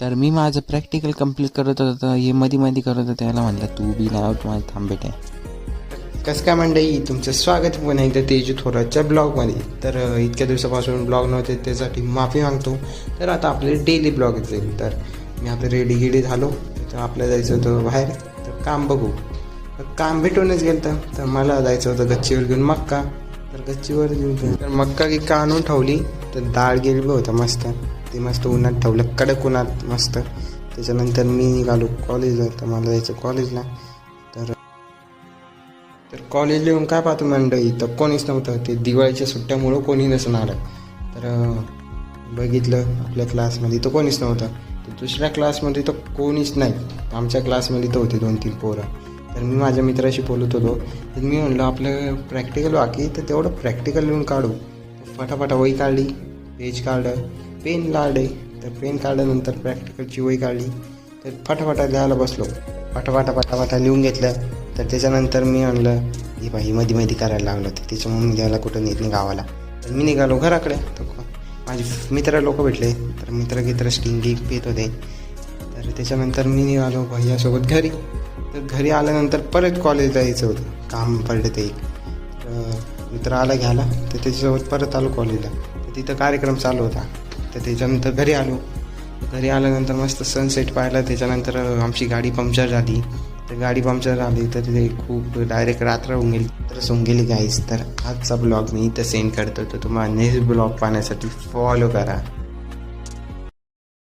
तर मी माझं practical complete करत होतो तर हे मध्ये मध्ये करत होतं. त्याला म्हणलं तू बी नाव तुम्हाला थांबेट आहे कसं काय मंडळी तुमचं स्वागत पुन्हा एकदा तेजू थोराच्या ब्लॉगमध्ये तर इतक्या दिवसापासून ब्लॉग नव्हते त्यासाठी माफी मागतो. तर आता आपले डेली ब्लॉग जाईल तर मी आता रेडी गेडी झालो तर आपल्याला जायचं होतं बाहेर. तर काम बघू. तर काम भेटूनच गेलं तर मला जायचं होतं गच्चीवर घेऊन मक्का. तर गच्चीवर घेऊन तर मक्का की का आणून ठेवली. तर डाळ गेली होतं मस्त. ते मस्त उन्हात ठेवलं कडक उन्हात मस्त. त्याच्यानंतर मी निघालो कॉलेजला तर मला जायचं कॉलेजला तर तर कॉलेजला येऊन काय पाहतो मंडळी? तर कोणीच नव्हतं. ते दिवाळीच्या सुट्ट्यामुळं कोणी नसून आलं तर बघितलं आपल्या क्लासमध्ये तर कोणीच नव्हतं. तर दुसऱ्या क्लासमध्ये तर कोणीच नाही. आमच्या क्लासमध्ये तर होते दोन तीन पोरं. तर मी माझ्या मित्राशी बोलत होतो. तर मी म्हणलं आपलं प्रॅक्टिकल बाकी तर तेवढं प्रॅक्टिकल लिहून काढू. फटाफट वही काढली पेज काढलं. पेन लाडे. तर पेन काढल्यानंतर प्रॅक्टिकलची वही काढली. तर फटाफटा लिहायला बसलो. फटाफटा फटाफटा लिहून घेतलं. तर त्याच्यानंतर मी आणलं ही बाई मध्ये मध्ये करायला लागलं तर त्याच्यामुळे मी द्यायला कुठं नेत नाही गावाला. तर मी निघालो घराकडे. तर माझे मित्र लोक भेटले. तर मित्र गित्र स्टिंगी गिक पित होते. तर त्याच्यानंतर मी निघालो भैयासोबत घरी. तर घरी आल्यानंतर परत कॉलेजला यायचं होतं. काम पडलं ते एक. तर मित्र आला घ्यायला. तर त्याच्यासोबत परत आलो कॉलेजला तर तिथं कार्यक्रम चालू होता. तर त्याच्यानंतर घरी आलो. घरी आल्यानंतर मस्त सनसेट पाहिला. त्याच्यानंतर आमची गाडी पंक्चर झाली. तर गाडी पंक्चर झाली तर ते खूप डायरेक्ट रात्र होऊन गेली. तर होऊन गेली गाईस तर आजचा ब्लॉग मी इथं सेंड करतो तर तुम्हाला नेक्स्ट ब्लॉग पाहण्यासाठी फॉलो करा.